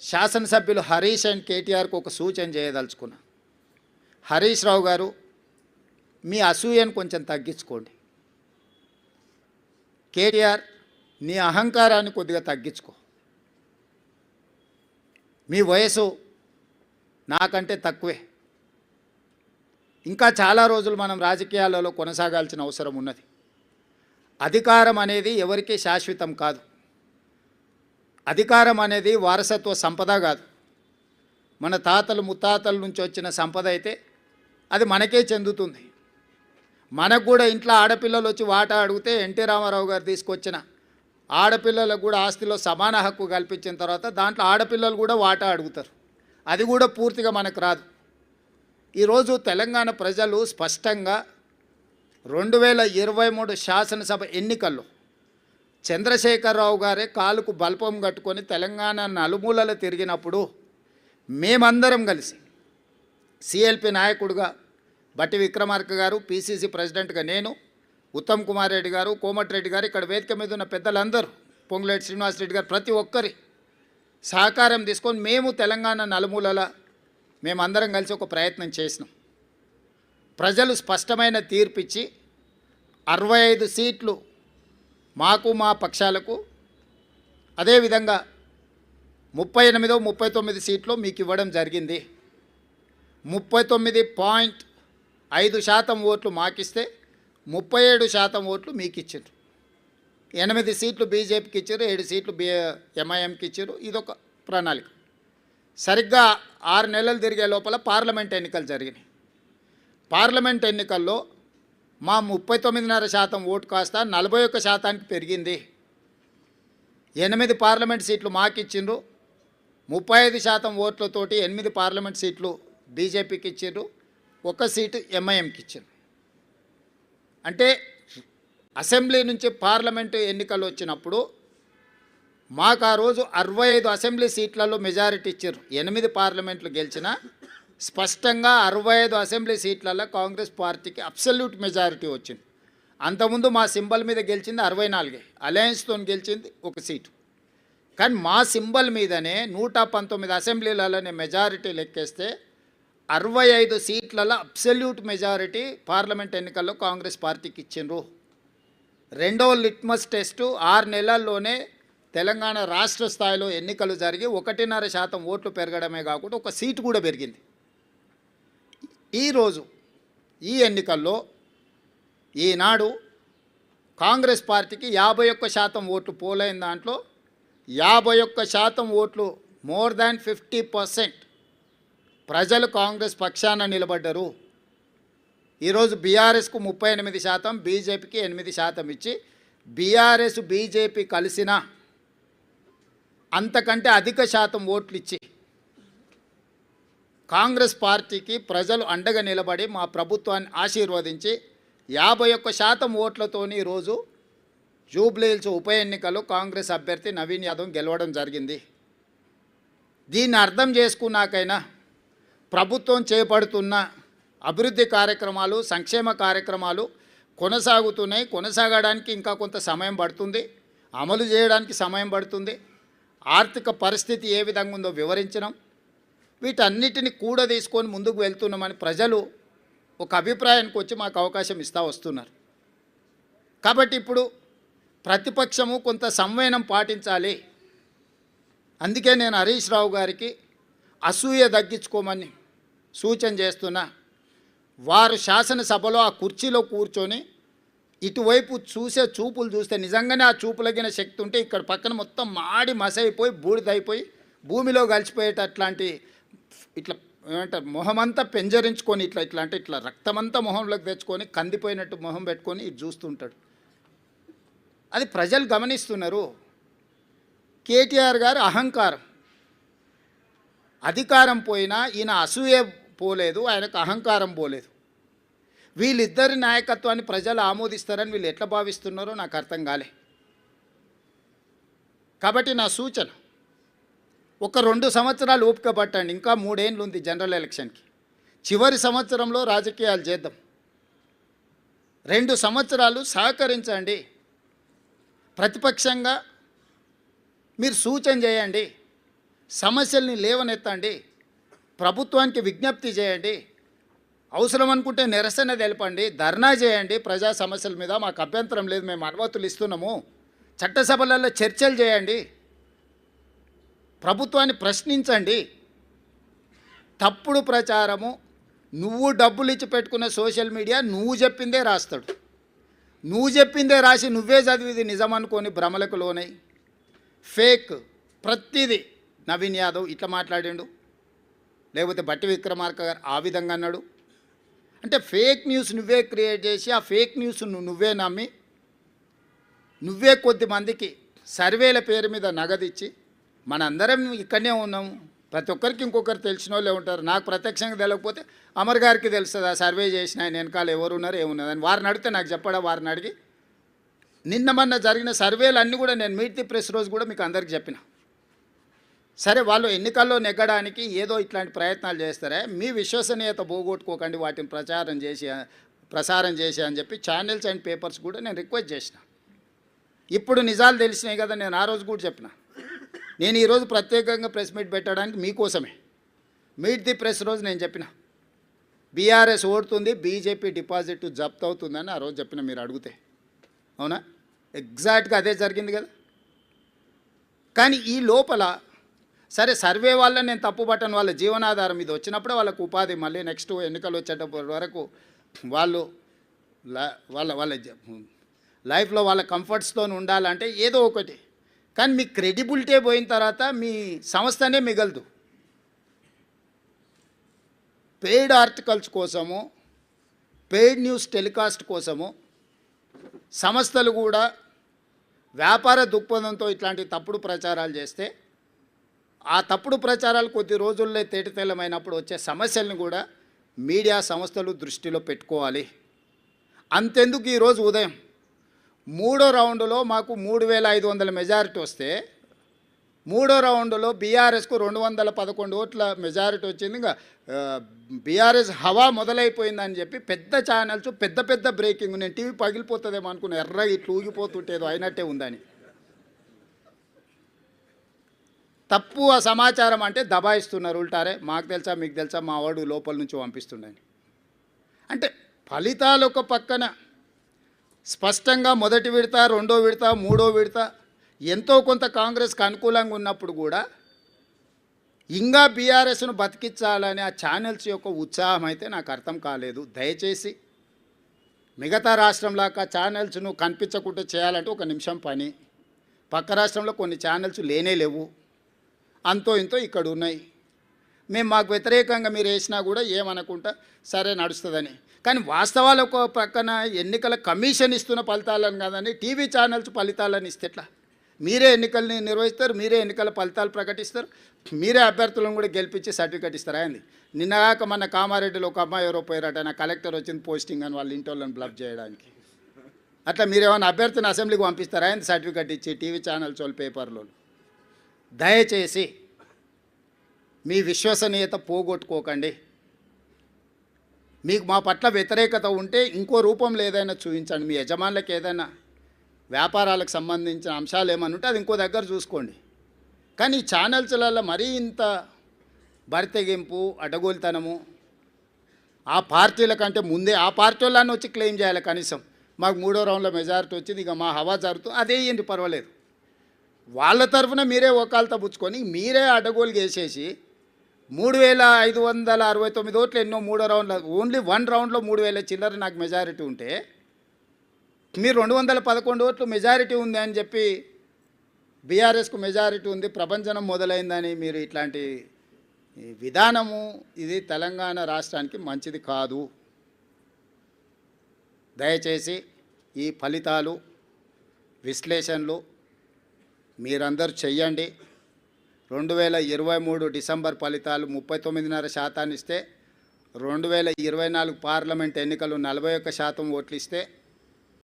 శాసనసభ్యులు హరీష్ అండ్ కేటీఆర్కు ఒక సూచన చేయదలుచుకున్నా. హరీష్ రావు గారు మీ అసూయను కొంచెం తగ్గించుకోండి. కేటీఆర్ నీ అహంకారాన్ని కొద్దిగా తగ్గించుకో. మీ వయసు నాకంటే తక్కువే. ఇంకా చాలా రోజులు మనం రాజకీయాలలో కొనసాగాల్సిన అవసరం ఉన్నది. అధికారం అనేది ఎవరికీ శాశ్వతం కాదు. అధికారం అనేది వారసత్వ సంపద కాదు. మన తాతలు ముత్తాతల నుంచి వచ్చిన సంపద అయితే అది మనకే చెందుతుంది. మనకు కూడా ఇంట్లో ఆడపిల్లలు వచ్చి వాటా అడిగితే ఎన్టీ రామారావు గారు తీసుకొచ్చిన ఆడపిల్లలకు కూడా ఆస్తిలో సమాన హక్కు కల్పించిన తర్వాత దాంట్లో ఆడపిల్లలు కూడా వాటా అడుగుతారు. అది కూడా పూర్తిగా మనకు రాదు. ఈరోజు తెలంగాణ ప్రజలు స్పష్టంగా రెండు వేల ఇరవై మూడు శాసనసభ ఎన్నికల్లో చంద్రశేఖరరావు గారే కాలుకు బల్పం కట్టుకొని తెలంగాణ నలుమూలలు తిరిగినప్పుడు మేమందరం కలిసి సిఎల్పి నాయకుడుగా బట్టి విక్రమార్క గారు పిసిసి ప్రెసిడెంట్గా నేను ఉత్తమ్ కుమార్ రెడ్డి గారు కోమటిరెడ్డి గారు ఇక్కడ వేదిక మీద ఉన్న పెద్దలందరూ పొంగులేటి శ్రీనివాసరెడ్డి గారు ప్రతి ఒక్కరి సహకారం తీసుకొని మేము తెలంగాణ నలుమూలల మేమందరం కలిసి ఒక ప్రయత్నం చేసినాం. ప్రజలు స్పష్టమైన తీర్పిచ్చి అరవై ఐదు సీట్లు మాకు మా పక్షాలకు అదేవిధంగా ముప్పై ఎనిమిదో ముప్పై తొమ్మిది సీట్లు మీకు ఇవ్వడం జరిగింది. ముప్పై తొమ్మిది పాయింట్ ఐదు శాతం ఓట్లు మాకిస్తే ముప్పై ఏడు శాతం ఓట్లు మీకు ఇచ్చారు ఎనిమిది సీట్లు బీజేపీకి ఇచ్చారు ఏడు సీట్లు బి ఎంఐఎంకి ఇచ్చారు. ఇదొక ప్రణాళిక. సరిగ్గా ఆరు నెలలు తిరిగే లోపల పార్లమెంట్ ఎన్నికలు జరిగినాయి. పార్లమెంట్ ఎన్నికల్లో మా ముప్పై తొమ్మిదిన్నర శాతం ఓటు కాస్త నలభై ఒక్క శాతానికి పెరిగింది. ఎనిమిది పార్లమెంట్ సీట్లు మాకిచ్చిండ్రు. ముప్పై ఐదు శాతం ఓట్లతోటి ఎనిమిది పార్లమెంట్ సీట్లు బీజేపీకి ఇచ్చిండ్రు. ఒక సీటు ఎంఐఎంకి ఇచ్చిండ్రు. అంటే అసెంబ్లీ నుంచి పార్లమెంటు ఎన్నికలు వచ్చినప్పుడు మాకు ఆ రోజు అరవై ఐదు అసెంబ్లీ సీట్లలో మెజారిటీ ఇచ్చారు ఎనిమిది పార్లమెంట్లు గెలిచిన స్పష్టంగా అరవై ఐదు అసెంబ్లీ సీట్లలో కాంగ్రెస్ పార్టీకి అబ్సల్యూట్ మెజారిటీ వచ్చింది. అంతకుముందు మా సింబల్ మీద గెలిచింది అరవై నాలుగే. అలయన్స్తో గెలిచింది ఒక సీటు. కానీ మా సింబల్ మీదనే నూట పంతొమ్మిది అసెంబ్లీలలోనే మెజారిటీ లెక్కేస్తే అరవై ఐదు సీట్లలో అబ్సల్యూట్ మెజారిటీ పార్లమెంట్ ఎన్నికల్లో కాంగ్రెస్ పార్టీకి ఇచ్చిండ్రు. రెండవ లిట్మస్ టెస్టు ఆరు నెలల్లోనే తెలంగాణ రాష్ట్ర స్థాయిలో ఎన్నికలు జరిగి ఒకటిన్నర శాతం ఓట్లు పెరగడమే కాకుండా ఒక సీటు కూడా పెరిగింది. ఈరోజు ఈ ఎన్నికల్లో ఈనాడు కాంగ్రెస్ పార్టీకి యాభై ఒక్క శాతం ఓట్లు పోలైన దాంట్లో యాభై ఒక్క శాతం ఓట్లు మోర్ దాన్ ఫిఫ్టీ పర్సెంట్ ప్రజలు కాంగ్రెస్ పక్షాన నిలబడ్డరు. ఈరోజు బీఆర్ఎస్కు ముప్పై ఎనిమిది శాతం బీజేపీకి ఎనిమిది శాతం ఇచ్చి బీఆర్ఎస్ బీజేపీ కలిసిన అంతకంటే అధిక శాతం ఓట్లు ఇచ్చి కాంగ్రెస్ పార్టీకి ప్రజలు అండగా నిలబడి మా ప్రభుత్వాన్ని ఆశీర్వదించి యాభై ఒక్క శాతం ఓట్లతోని ఈరోజు జూబ్లీహిల్స్ ఉప ఎన్నికలో కాంగ్రెస్ అభ్యర్థి నవీన్ యాదవ్ గెలవడం జరిగింది. దీన్ని అర్థం చేసుకున్నాకైనా ప్రభుత్వం చేపడుతున్న అభివృద్ధి కార్యక్రమాలు సంక్షేమ కార్యక్రమాలు కొనసాగుతున్నాయి. కొనసాగడానికి ఇంకా కొంత సమయం పడుతుంది. అమలు చేయడానికి సమయం పడుతుంది. ఆర్థిక పరిస్థితి ఏ విధంగా ఉందో వివరించడం వీటన్నిటిని కూడా తీసుకొని ముందుకు వెళ్తున్నామని ప్రజలు ఒక అభిప్రాయానికి వచ్చి మాకు అవకాశం ఇస్తూ వస్తున్నారు. కాబట్టి ఇప్పుడు ప్రతిపక్షము కొంత సంవయనం పాటించాలి. అందుకే నేను హరీష్ రావు గారికి అసూయ తగ్గించుకోమని సూచన చేస్తున్నా. వారు శాసనసభలో ఆ కుర్చీలో కూర్చొని ఇటువైపు చూసే చూపులు చూస్తే నిజంగానే ఆ చూపులగిన శక్తి ఉంటే ఇక్కడ పక్కన మొత్తం మాడి మసైపోయి బూడిదైపోయి భూమిలో కలిసిపోయేటట్లాంటి ఇట్లా ఏమంటారు మొహమంతా పెంజరించుకొని ఇట్లా ఇట్లా అంటే ఇట్లా రక్తమంతా మొహంలోకి తెచ్చుకొని కందిపోయినట్టు మొహం పెట్టుకొని ఇటు చూస్తుంటాడు. అది ప్రజలు గమనిస్తున్నారు. కేటీఆర్ గారు అహంకారం. అధికారం పోయినా ఈయన అసూయ పోలేదు ఆయనకు అహంకారం పోలేదు. వీళ్ళిద్దరి నాయకత్వాన్ని ప్రజలు ఆమోదిస్తారని వీళ్ళు ఎట్లా భావిస్తున్నారో నాకు అర్థం కాలే. కాబట్టి నా సూచన ఒక రెండు సంవత్సరాలు ఓపిక పట్టండి. ఇంకా మూడేళ్ళు ఉంది జనరల్ ఎలక్షన్కి. చివరి సంవత్సరంలో రాజకీయాలు చేద్దాం. రెండు సంవత్సరాలు సహకరించండి. ప్రతిపక్షంగా మీరు సూచన చేయండి. సమస్యల్ని లేవనెత్తండి. ప్రభుత్వానికి విజ్ఞప్తి చేయండి. అవసరం అనుకుంటే నిరసన తెలపండి. ధర్నా చేయండి. ప్రజా సమస్యల మీద మాకు అభ్యంతరం లేదు. మేము అనుమతులు ఇస్తున్నాము. చట్టసభలలో చర్చలు చేయండి. ప్రభుత్వాన్ని ప్రశ్నించండి. తప్పుడు ప్రచారము నువ్వు డబ్బులు ఇచ్చి పెట్టుకున్న సోషల్ మీడియా నువ్వు చెప్పిందే రాస్తాడు. నువ్వు చెప్పిందే రాసి నువ్వే చదివిది నిజం అనుకొని భ్రమలకు లోనై. ఫేక్ ప్రతిదీ నవీన్ యాదవ్ ఇట్లా మాట్లాడిండు. లేకపోతే బట్టి విక్రమార్క గారు ఆ విధంగా అన్నాడు. అంటే ఫేక్ న్యూస్ నువ్వే క్రియేట్ చేసి ఆ ఫేక్ న్యూస్ నువ్వే నమ్మి నువ్వే కొద్ది మందికి సర్వేల పేరు మీద నగదిచ్చి మనందరం ఇక్కడనే ఉన్నాం. ప్రతి ఒక్కరికి ఇంకొకరు తెలిసిన వాళ్ళే ఉంటారు. నాకు ప్రత్యక్షంగా తెలియకపోతే అమర్ గారికి తెలుస్తుంది. ఆ సర్వే చేసిన ఆయన వెనకాల ఎవరు ఉన్నారు ఏమున్నారు అని. వారిని అడిగితే నాకు చెప్పడా? వారిని అడిగి నిన్న మొన్న జరిగిన సర్వేలు అన్నీ కూడా నేను మీట్ ది ప్రెస్ రోజు కూడా మీకు అందరికి చెప్పిన. సరే వాళ్ళు ఎన్నికల్లో నెగ్గడానికి ఏదో ఇట్లాంటి ప్రయత్నాలు చేస్తారే? మీ విశ్వసనీయత పోగొట్టుకోకండి. వాటిని ప్రచారం చేసి ప్రసారం చేసి అని చెప్పి ఛానల్స్ అండ్ పేపర్స్ కూడా నేను రిక్వెస్ట్ చేసిన. ఇప్పుడు నిజాలు తెలిసినాయి కదా నేను ఆ రోజు కూడా చెప్పిన. నేను ఈరోజు ప్రత్యేకంగా ప్రెస్ మీట్ పెట్టడానికి మీకోసమే. మీట్ ది ప్రెస్ రోజు నేను చెప్పిన. బీఆర్ఎస్ ఓడుతుంది బీజేపీ డిపాజిట్ జప్త్ అవుతుందని ఆ రోజు చెప్పిన మీరు అడిగితే. అవునా? ఎగ్జాక్ట్గా అదే జరిగింది కదా. కానీ ఈ లోపల సరే సర్వే వల్ల నేను తప్పు పట్టను వాళ్ళ జీవనాధారం ఇది వచ్చినప్పుడే వాళ్ళకు ఉపాధి మళ్ళీ నెక్స్ట్ ఎన్నికలు వచ్చేటప్పటి వరకు వాళ్ళు వాళ్ళ వాళ్ళ లైఫ్లో వాళ్ళ కంఫర్ట్స్తో ఉండాలంటే ఏదో ఒకటి. కానీ మీ క్రెడిబిలిటీ పోయిన తర్వాత మీ సంస్థనే మిగలదు. పెయిడ్ ఆర్టికల్స్ కోసము పెయిడ్ న్యూస్ టెలికాస్ట్ కోసము సంస్థలు కూడా వ్యాపార దృక్పథంతో ఇట్లాంటి తప్పుడు ప్రచారాలు చేస్తే ఆ తప్పుడు ప్రచారాలు కొద్ది రోజుల్లో తేటతెల్లమైనప్పుడు వచ్చే సమస్యలను కూడా మీడియా సంస్థలు దృష్టిలో పెట్టుకోవాలి. అంతెందుకు ఈరోజు ఉదయం? మూడో రౌండ్లో మాకు మూడు వేల ఐదు వందల మెజారిటీ వస్తే మూడో రౌండ్లో బీఆర్ఎస్కు రెండు వందల పదకొండు ఓట్ల మెజారిటీ వచ్చింది. ఇంకా బీఆర్ఎస్ హవా మొదలైపోయిందని చెప్పి పెద్ద ఛానల్స్ పెద్ద పెద్ద బ్రేకింగ్ నేను టీవీ పగిలిపోతుందేమో అనుకున్నా ఎర్ర ఇట్లు ఊగిపోతుంటేదో అయినట్టే ఉందని. తప్పు ఆ సమాచారం అంటే దబాయిస్తున్నారు ఉల్టారే. మాకు తెలుసా మీకు తెలుసా మా వాడు లోపల నుంచి పంపిస్తుండని. అంటే ఫలితాలు ఒక పక్కన స్పష్టంగా మొదటి విడత రెండో విడత మూడో విడత ఎంతో కొంత కాంగ్రెస్కి అనుకూలంగా ఉన్నప్పుడు కూడా ఇంకా బీఆర్ఎస్ను బతికించాలనే ఆ ఛానల్స్ యొక్క ఉత్సాహం అయితే నాకు అర్థం కాలేదు. దయచేసి మిగతా రాష్ట్రంలాగా ఛానల్స్ను కనిపించకుండా చేయాలంటే ఒక నిమిషం పని. పక్క రాష్ట్రంలో కొన్ని ఛానల్స్ లేనే లేవు. అంతో ఇంతో ఇక్కడ ఉన్నాయి. మేము మాకు వ్యతిరేకంగా మీరు వేసినా కూడా ఏమనుకుంటా సరే నడుస్తుందని. కానీ వాస్తవాలు ఒక పక్కన ఎన్నికల కమిషన్ ఇస్తున్న ఫలితాలను కాదని టీవీ ఛానల్స్ ఫలితాలను ఇస్తే ఎట్లా? మీరే ఎన్నికల్ని నిర్వహిస్తారు మీరే ఎన్నికల ఫలితాలు ప్రకటిస్తారు మీరే అభ్యర్థులను కూడా గెలిపించి సర్టిఫికేట్ ఇస్తారా అండి నిన్నగాక మన కామారెడ్డిలో ఒక అమ్మాయి ఎవరో పోయారట నా కలెక్టర్ వచ్చింది పోస్టింగ్ అని వాళ్ళ ఇంటి వాళ్ళని బ్లబ్ చేయడానికి. అట్లా మీరేమైనా అభ్యర్థిని అసెంబ్లీకి పంపిస్తారా ఏంది సర్టిఫికేట్ ఇచ్చి టీవీ ఛానల్స్ వాళ్ళు పేపర్లో? దయచేసి మీ విశ్వసనీయత పోగొట్టుకోకండి. మీకు మా పట్ల వ్యతిరేకత ఉంటే ఇంకో రూపంలో ఏదైనా చూపించండి. మీ యజమానులకు ఏదైనా వ్యాపారాలకు సంబంధించిన అంశాలు ఏమైనా ఉంటే అది ఇంకో దగ్గర చూసుకోండి. కానీ ఈ ఛానల్స్లలో మరీ ఇంత బరితెగింపు అడ్డగోలుతనము ఆ పార్టీల కంటే ముందే ఆ పార్టీ వాళ్ళని వచ్చి క్లెయిమ్ చేయాలి కనీసం. మాకు మూడో రౌండ్లో మెజారిటీ వచ్చింది ఇక మా హవా జరుగుతుంది అదే ఏంటి పర్వాలేదు. వాళ్ళ తరఫున మీరే ఒకాలతో పుచ్చుకొని మీరే అడ్డగోలు వేసేసి మూడు వేల ఐదు వందల అరవై తొమ్మిది ఓట్లు ఎన్నో మూడో రౌండ్లో ఓన్లీ వన్ రౌండ్లో మూడు వేల చిల్లర నాకు మెజారిటీ ఉంటే మీరు రెండు వందల పదకొండు ఓట్లు మెజారిటీ ఉంది అని చెప్పి బీఆర్ఎస్కు మెజారిటీ ఉంది ప్రపంచనం మొదలైందని మీరు ఇట్లాంటి ఈ విధానము ఇది తెలంగాణ రాష్ట్రానికి మంచిది కాదు. దయచేసి ఈ ఫలితాలు విశ్లేషణలు మీరందరూ చెయ్యండి. రెండు వేల ఇరవై మూడు డిసెంబర్ ఫలితాలు ముప్పై తొమ్మిదిన్నర శాతాన్ని ఇస్తే రెండు వేల ఇరవై నాలుగు పార్లమెంట్ ఎన్నికలు నలభై ఒక్క శాతం ఓట్లు ఇస్తే